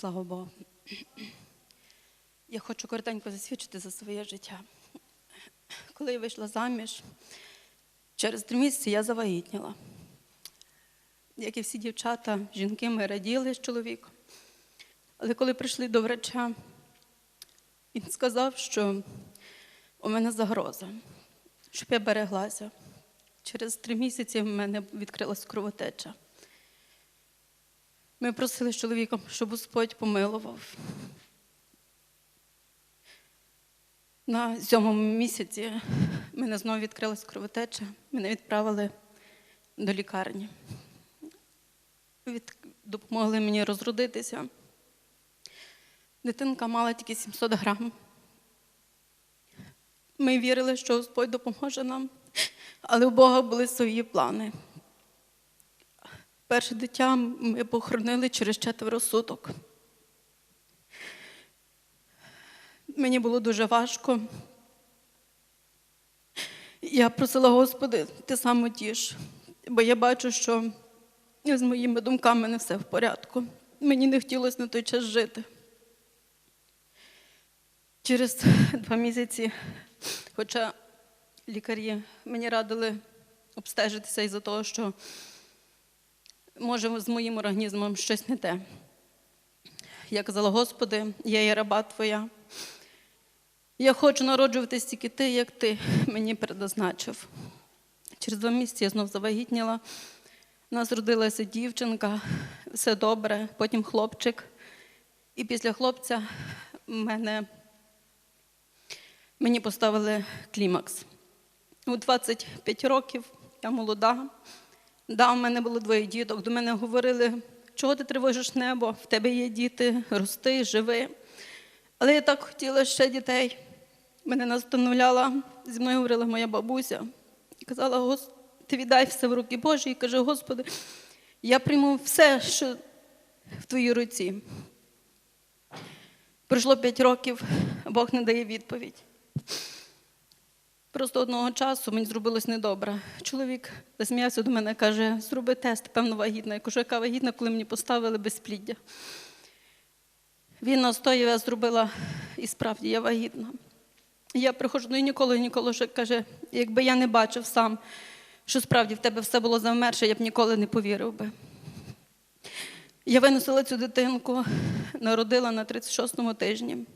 Слава Богу. Я хочу коротенько засвідчити за своє життя. Коли я вийшла заміж, через три місяці я завагітніла. Як і всі дівчата, жінки, ми раділи з чоловіком. Але коли прийшли до врача, він сказав, що у мене загроза, щоб я береглася. Через три місяці в мене відкрилась кровотеча. Ми просили з чоловіком, щоб Господь помилував. На сьомому місяці мене знову відкрилась кровотеча. Мене відправили до лікарні. Від... Допомогли мені розродитися. Дитинка мала тільки 700 грам. Ми вірили, що Господь допоможе нам, але у Бога були свої плани. Перше дитя ми похоронили через четверо суток. Мені було дуже важко. Я просила, Господи, ти сам утіш, бо я бачу, що з моїми думками не все в порядку. Мені не хотілося на той час жити. Через два місяці, хоча лікарі мені радили обстежитися із-за того, що може з моїм організмом щось не те. Я казала, Господи, я є раба Твоя. Я хочу народжуватись тільки ти, як ти мені предназначив. Через два місяці я знов завагітніла. У нас родилася дівчинка, все добре, потім хлопчик. І після хлопця мене, мені поставили клімакс. У 25 років я молода. Да, у мене було двоє діток. До мене говорили, чого ти тривожиш небо, в тебе є діти, рости, живи. Але я так хотіла ще дітей. Мене настановляла, зі мною говорила моя бабуся. І казала, ти віддай все в руки Божі і каже, Господи, я прийму все, що в твоїй руці. Пройшло п'ять років, Бог не дає відповідь. Просто одного часу мені зробилось недобре. Чоловік засміявся до мене, каже, зроби тест, певно, вагітна. Я кажу, яка вагітна, коли мені поставили безпліддя. Він настояв, я зробила, і справді я вагітна. Я приходжу, ну і ніколи, ніколи вже каже, якби я не бачив сам, що справді в тебе все було завмерше, я б ніколи не повірив би. Я виносила цю дитинку, народила на 36-му тижні,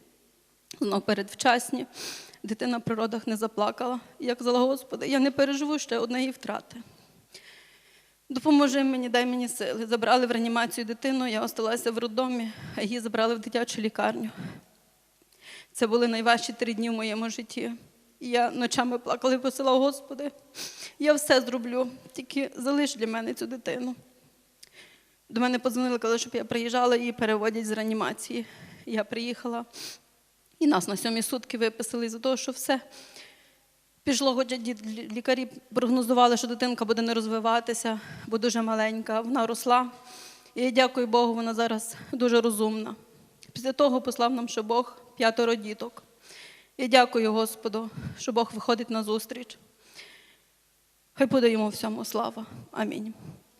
знов передвчасні. Дитина при родах не заплакала. Я казала, Господи, я не переживу ще однієї втрати. Допоможи мені, дай мені сили. Забрали в реанімацію дитину, я осталася в роддомі, а її забрали в дитячу лікарню. Це були найважчі три дні в моєму житті. Я ночами плакала і просила, Господи, я все зроблю, тільки залиш для мене цю дитину. До мене подзвонили, казали, щоб я приїжджала, її переводять з реанімації. Я приїхала, і нас на сьомі сутки виписали за того, що все пішло, хоча лікарі прогнозували, що дитинка буде не розвиватися, бо дуже маленька. Вона росла. І дякую Богу, вона зараз дуже розумна. Після того послав нам, що Бог п'ятеро діток. Я дякую Господу, що Бог виходить на зустріч. Хай буде йому всьому слава. Амінь.